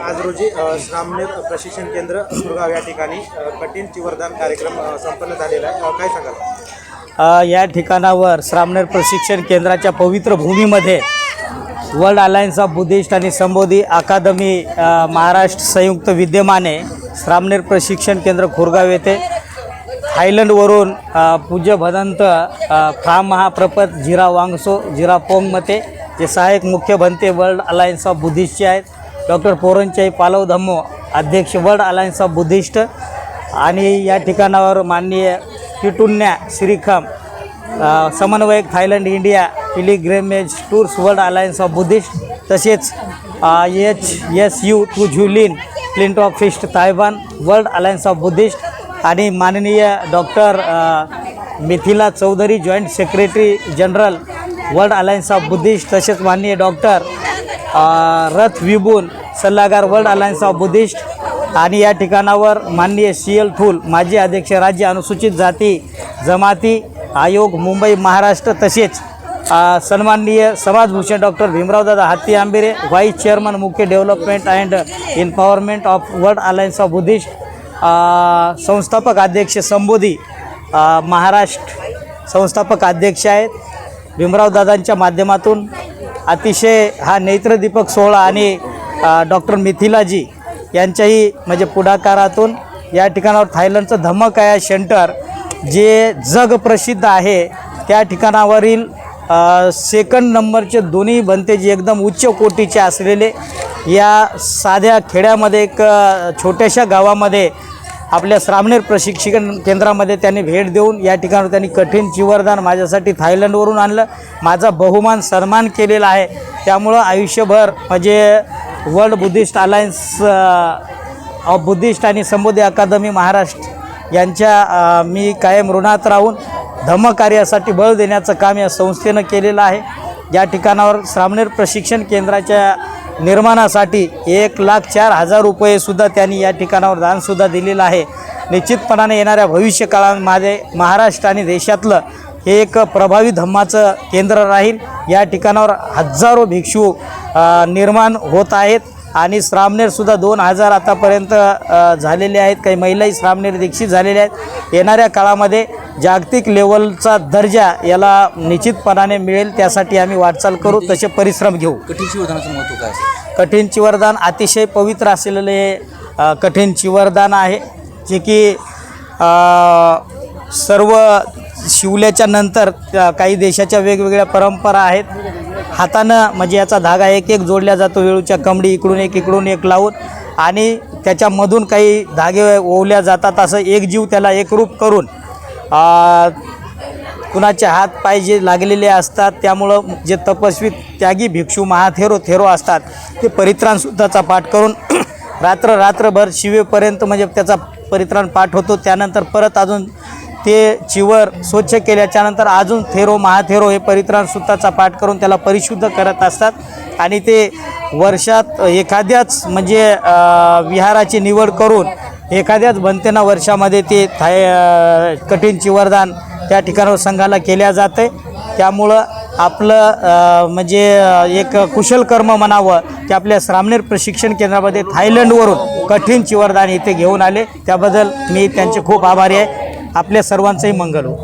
आज रोजी श्रामनेर प्रशिक्षण केंद्र सुरगाव या ठिकाणी कठीण चिवरदान कार्यक्रम संपन्न झालेला आहे. काय सांगाल? या ठिकाणावर श्रामनेर प्रशिक्षण केंद्राच्या पवित्र भूमीमध्ये वर्ल्ड अलायन्स ऑफ बुद्धिस्ट आणि संबोधी अकादमी महाराष्ट्र संयुक्त विद्यमाने श्रामनेर प्रशिक्षण केंद्र खोरगाव येथे थायलंडवरून पूज्य भदंत फ्राम महाप्रपत जिरा वांगसो जिरा पोंगमते जे सहाय्यक मुख्य भंते वर्ल्ड अलायन्स ऑफ बुद्धिस्टचे आहेत डॉक्टर पोरंचाई पालव धम्मो अध्यक्ष वर्ल्ड अलायन्स ऑफ बुद्धिस्ट. आणि या ठिकाणावर माननीय टिटुन्या श्रीखम समन्वयक Thailand India pilgrimage tours World Alliance of Buddhist तसेच एच एस यू टू झुलिन प्लिंट ऑफ fist Taiwan World Alliance of Buddhist. आणि माननीय doctor Mithila Chaudhary joint secretary general World Alliance of Buddhist तसेच माननीय डॉक्टर रथ विबून सल्लागार वर्ल्ड अलायन्स ऑफ बुद्धिस्ट आणि या ठिकाणावर माननीय सी एल थूल माजी अध्यक्ष राज्य अनुसूचित जाती जमाती आयोग मुंबई महाराष्ट्र तसेच सन्माननीय समाजभूषण डॉक्टर भीमरावदादा हत्ती आंबेरे व्हाईस चेअरमन मुख्य development and empowerment of World Alliance of Buddhist संस्थापक अध्यक्ष संबोधी महाराष्ट्र संस्थापक अध्यक्ष आहेत. भीमरावदादांच्या माध्यमातून अतिशय हा नेत्रदीपक सोहळा आणि डॉक्टर मिथिलाजी यांच्याही म्हणजे पुढाकारातून या ठिकाणावर थायलंडचं धमक आहे सेंटर जे जगप्रसिद्ध आहे त्या ठिकाणावरील सेकंड नंबरचे दोन्ही बनते जे एकदम उच्च कोटीचे असलेले या साध्या खेड्यामध्ये एक छोट्याशा गावामध्ये आपल्या श्रामणेर प्रशिक्षण केंद्रामध्ये त्यांनी भेट देऊन या ठिकाणावर त्यांनी कठीण चिवरदान माझ्यासाठी थायलंडवरून आणलं. माझा बहुमान सन्मान केलेला आहे. त्यामुळं आयुष्यभर म्हणजे World Buddhist Alliance of Buddhist आणि संबोधी अकादमी महाराष्ट्र यांच्या मी कायम ऋणात राहून धम्मकार्यासाठी बळ देण्याचं काम या संस्थेनं केलेलं आहे. या ठिकाणावर श्रामणेर प्रशिक्षण केंद्राच्या निर्माणासाठी एक लाख चार हजार रुपयेसुद्धा त्यांनी या ठिकाणावर दानसुद्धा दिलेलं आहे. निश्चितपणाने येणाऱ्या भविष्यकाळामध्ये महाराष्ट्र आणि देशातलं हे एक प्रभावी धम्माचं केंद्र राहील. या ठिकाणावर हजारो भिक्षू निर्माण होत आहेत. आणि श्रामनेरसुद्धा दोन हजार आतापर्यंत झालेले आहेत. काही महिलाही श्रामनेर दीक्षित झालेल्या आहेत. येणाऱ्या काळामध्ये जागतिक लेवलचा दर्जा याला निश्चितपणाने मिळेल. त्यासाठी आम्ही वाटचाल करू तसे परिश्रम घेऊ. कठीण चिवदानाचं महत्त्व काय? कठीण चिवरदान अतिशय पवित्र असलेले कठीण चिवरदान आहे. जे की सर्व शिवल्याच्या नंतर काही देशाच्या वेगवेगळ्या परंपरा आहेत. हातानं म्हणजे याचा धागा एक एक जोडला जातो वेळूच्या कमडी इकडून एक इकडून एक लावून आणि त्याच्यामधून काही धागे ओवल्या जातात असं एक जीव त्याला एकरूप करून कुणाचे हात पाय जे लागलेले असतात त्यामुळं जे तपस्वी त्यागी भिक्षू महाथेरो थेरो असतात ते परित्राणसुद्धाचा पाठ करून रात्र रात्रभर शिवेपर्यंत म्हणजे त्याचा परित्राण पाठ होतो. त्यानंतर परत अजून ते चिवर स्वच्छ केल्याच्यानंतर अजून थेरो महाथेरो हे परित्राण सुताचा पाठ करून त्याला परिशुद्ध करत असतात. आणि ते वर्षात एखाद्याच म्हणजे विहाराची निवड करून एखाद्याच बनतेना वर्षामध्ये ते थाय कठीण चिवरदान त्या ठिकाणावर संघाला केल्या जाते. त्यामुळं आपलं म्हणजे एक कुशल कर्म म्हणावं ते आपल्या श्रामनेर प्रशिक्षण केंद्रामध्ये थायलंडवरून कठीण चिवरदान इथे घेऊन आले. त्याबद्दल मी त्यांचे खूप आभारी आहे. आपल्या सर्वांचंही मंगल हो.